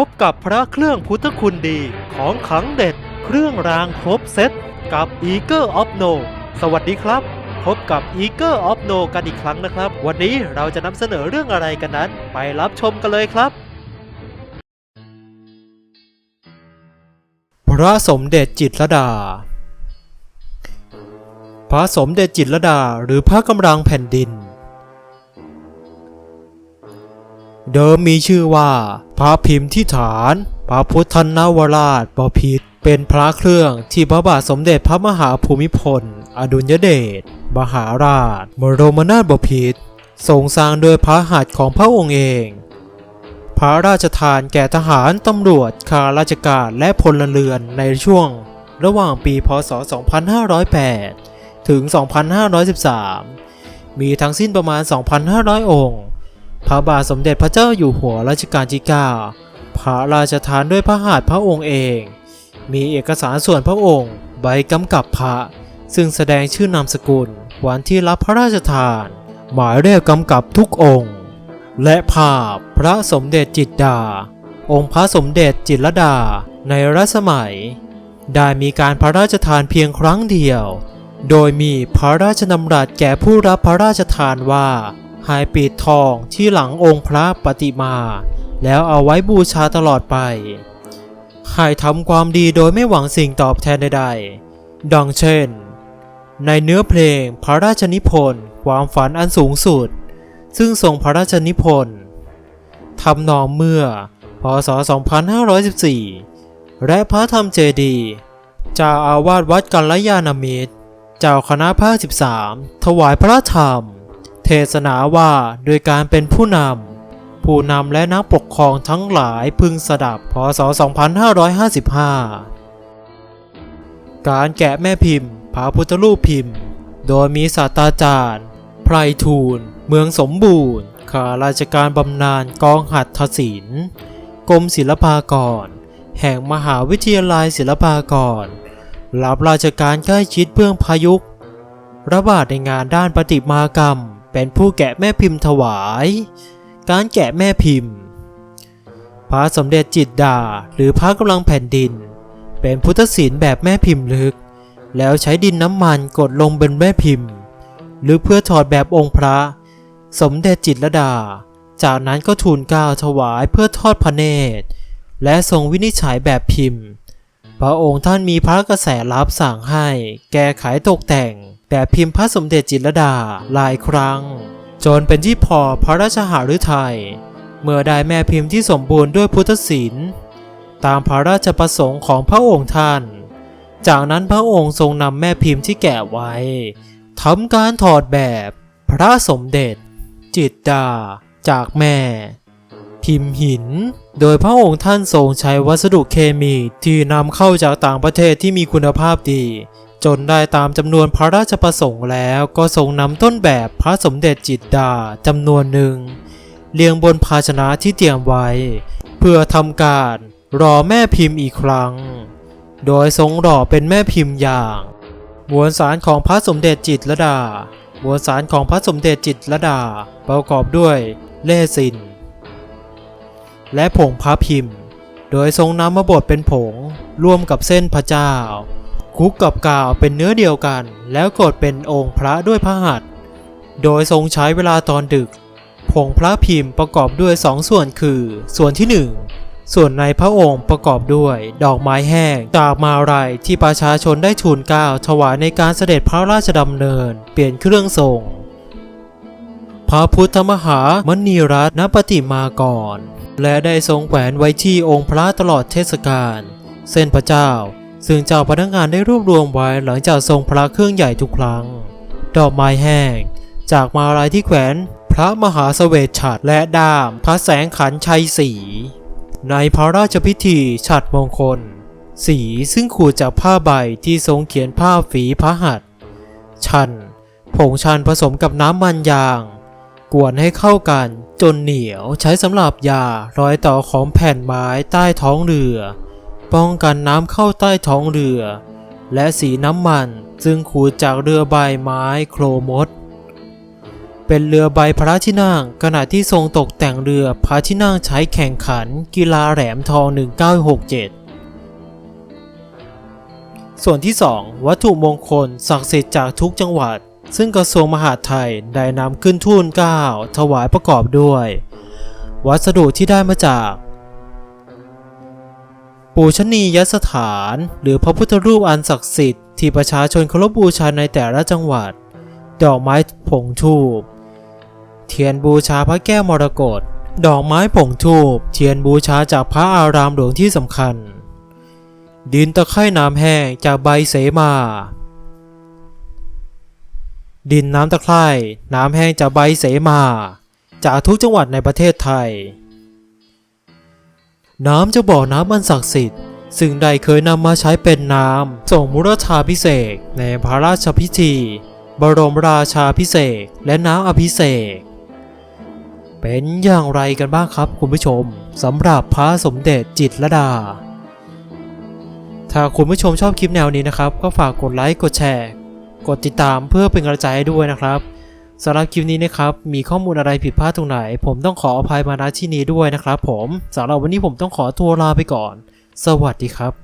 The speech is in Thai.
พบกับพระเครื่องพุทธคุณดีของขังเด็ด เครื่องรางครบเซตกับ Eager of No สวัสดีครับ พบกับ Eager of No กันอีกครั้งนะครับ วันนี้เราจะนำเสนอเรื่องอะไรกันนั้น ไปรับชมกันเลยครับ พระสมเด็จจิตรลดา พระสมเด็จจิตรลดาหรือพระกำลังแผ่นดิน เดิมมีชื่อว่า พระพิมพ์ที่ฐาน พระพุทธนวราชบพิตรเป็นพระเครื่องที่พระบาทสมเด็จพระมหาภูมิพล อดุลยเดชมหาราชบรมนาถบพิตรทรงสร้างโดยพระหัตถ์ของพระองค์เอง พระราชทานแก่ทหารตำรวจข้าราชการและพลเรือนในช่วง ระหว่างปีพศ 2508 ถึง 2513 มีทั้งสิ้นประมาณ 2,500 องค์ พระบาทสมเด็จพระเจ้าอยู่หัวรัชกาลที่ 9 พระราชทานด้วยพระหัตถ์พระองค์เอง มีเอกสารส่วนพระองค์ ใบกำกับพระ ซึ่งแสดงชื่อนามสกุล วันที่รับพระราชทาน หมายเลขกกำกับทุกองค์ และภาพพระสมเด็จจิตรดา องค์พระสมเด็จจิตรดาในรัชสมัย ได้มีการพระราชทานเพียงครั้งเดียว โดยมีพระราชดำรัสแก่ผู้รับพระราชทานว่า ให้ปิดทองที่หลังองค์พระปฏิมา แล้วเอาไว้บูชาตลอดไปให้ทำความดีโดยไม่หวังสิ่งตอบแทนใดๆ ดังเช่น ในเนื้อเพลงพระราชนิพนธ์ความฝันอันสูงสุด ซึ่งทรงพระราชนิพนธ์ทำนองเมื่อ พศ 2514 และพระธรรมเจดีย์เจ้าอาวาสวัดกัลยาณมิตร เจ้าคณะภาค 13 ถวายพระธรรม เทศนาว่าโดยการเป็นผู้นำ ผู้นำและนักปกครองทั้งหลายพึงสดับพศ 2555 การแกะแม่พิมพ์พระพุทธรูปพิมพ์ โดยมีศาสตราจารย์ ไพรทูล เมืองสมบูรณ์ ข้าราชการบำนาญกองหัตถศิลป์กรมศิลปากร แห่งมหาวิทยาลัยศิลปากร รับราชการใกล้ชิดเบื้องพายุกระบาดในงานด้านประติมากรรม เป็นผู้แกะแม่พิมพ์ถวาย การแกะแม่พิมพ์ พระสมเด็จจิตดาหรือพระกำลังแผ่นดิน เป็นพุทธศิลป์แบบแม่พิมพ์ลึก แล้วใช้ดินน้ำมันกดลงบนแม่พิมพ์ หรือเพื่อถอดแบบองค์พระ สมเด็จจิตรดา จากนั้นก็ทูลก้าถวายเพื่อทอดพระเนตร และทรงวินิจฉัยแบบพิมพ์ พระองค์ท่านมีพระกระแสรับสั่งให้ แก้ไขตกแต่ง แบบพิมพ์พระสมเด็จจิตรดาหลายครั้ง จนเป็นที่พอพระราชหฤทัยเมื่อได้แม่พิมพ์ที่สมบูรณ์ด้วยพุทธศิลป์ตามพระราชประสงค์ของพระองค์ท่าน จากนั้นพระองค์ทรงนำแม่พิมพ์ที่แกะไว้ทำการถอดแบบพระสมเด็จ จิตรดา จากแม่ พิมพ์หิน โดยพระองค์ท่านทรงใช้วัสดุเคมีที่นำเข้าจากต่างประเทศที่มีคุณภาพดี จนได้ตามจำนวนพระราชประสงค์แล้วก็ทรงนำต้นแบบพระสมเด็จจิตรดาจำนวนหนึ่งเรียงบนภาชนะที่เตรียมไว้ เพื่อทำการรอแม่พิมพ์อีกครั้ง โดยทรงหล่อเป็นแม่พิมพ์อย่างมวลสารของพระสมเด็จจิตรดามวลสารของพระสมเด็จจิตรดาประกอบด้วยเล่สิน และผงพระพิมพ์ โดยทรงนำมาบดเป็นผงร่วมกับเส้นพระเจ้า คุกกับกาวเป็นเนื้อเดียวกัน แล้วกดเป็นองค์พระด้วยพระหัตถ์โดยทรงใช้เวลาตอนดึก ผงพระพิมพ์ประกอบด้วยสองส่วนคือ ส่วนที่หนึ่งส่วนในพระองค์ประกอบด้วย ดอกไม้แห้งจากมาลัยที่ประชาชนได้ทูลเก้าถวายในการเสด็จพระราชดำเนิน เปลี่ยนเครื่องทรง พระพุทธมหามณีรัตนปฏิมากรและได้ทรงแขวนไว้ที่องค์พระตลอดเทศกาลเส้นพระเจ้า ซึ่งเจ้าพนักงานได้รวบรวมไว้หลังจากทรงพระเครื่องใหญ่ทุกครั้ง ดอกไม้แห้ง จากมาลัยที่แขวน พระมหาเสวตฉัตรและดาม พระแสงขันชัยศรีในพระราชพิธีฉัตรมงคล สีซึ่งขูดจากผ้าใบที่ทรงเขียนผ้าฝีพระหัตถ์ชัน ผงชันผสมกับน้ำมันยาง กวนให้เข้ากันจนเหนียวใช้สำหรับยารอยต่อของแผ่นไม้ใต้ท้องเรือ ป้องกันน้ำเข้าใต้ท้องเรือ และสีน้ำมันซึ่งขูดจากเรือใบไม้โครมด เป็นเรือใบพระที่นั่งขณะที่ทรงตกแต่งเรือพระที่นั่งใช้แข่งขันกีฬาแหลมทอง 1967 ส่วนที่ 2 วัตถุมงคลศักดิ์สิทธิ์จากทุกจังหวัด ซึ่งกระทรวงมหาดไทยได้นำขึ้นทูลเก้าถวายประกอบด้วย วัสดุที่ได้มาจาก ปูชนียสถาน หรือพระพุทธรูปอันศักดิ์สิทธิ์ ที่ประชาชนเคารพบูชาในแต่ละจังหวัด ดอกไม้ผงทูบเทียนบูชาพระแก้วมรกตดอกไม้ผงทูบเทียนบูชาจากพระอารามหลวงที่สำคัญ ดินตะไคร่น้ำแห้งจากใบเสมา ดินน้ำตะไคร่น้ำแห้งจากใบเสมา จากทุกจังหวัดในประเทศไทย น้ำจะบ่อน้ำอันศักดิ์สิทธิ์ซึ่งได้เคยนำมาใช้เป็นน้ำส่งมุรชาพิเศษในพระราชพิธี บรมราชาพิเศษและน้ำอภิเษกเป็นอย่างไรกันบ้างครับคุณผู้ชมสำหรับพระสมเด็จจิตรดา ถ้าคุณผู้ชมชอบคลิปแนวนี้นะครับ ก็ฝากกดไลค์กดแชร์ กดติดตามเพื่อเป็นกำลังใจให้ด้วยนะครับ สำหรับคลิปนี้นะครับ มีข้อมูลอะไรผิดพลาดตรงไหน ผมต้องขออภัยมาณที่นี้ด้วยนะครับผม สำหรับวันนี้ผมต้องขอตัวลาไปก่อน สวัสดีครับ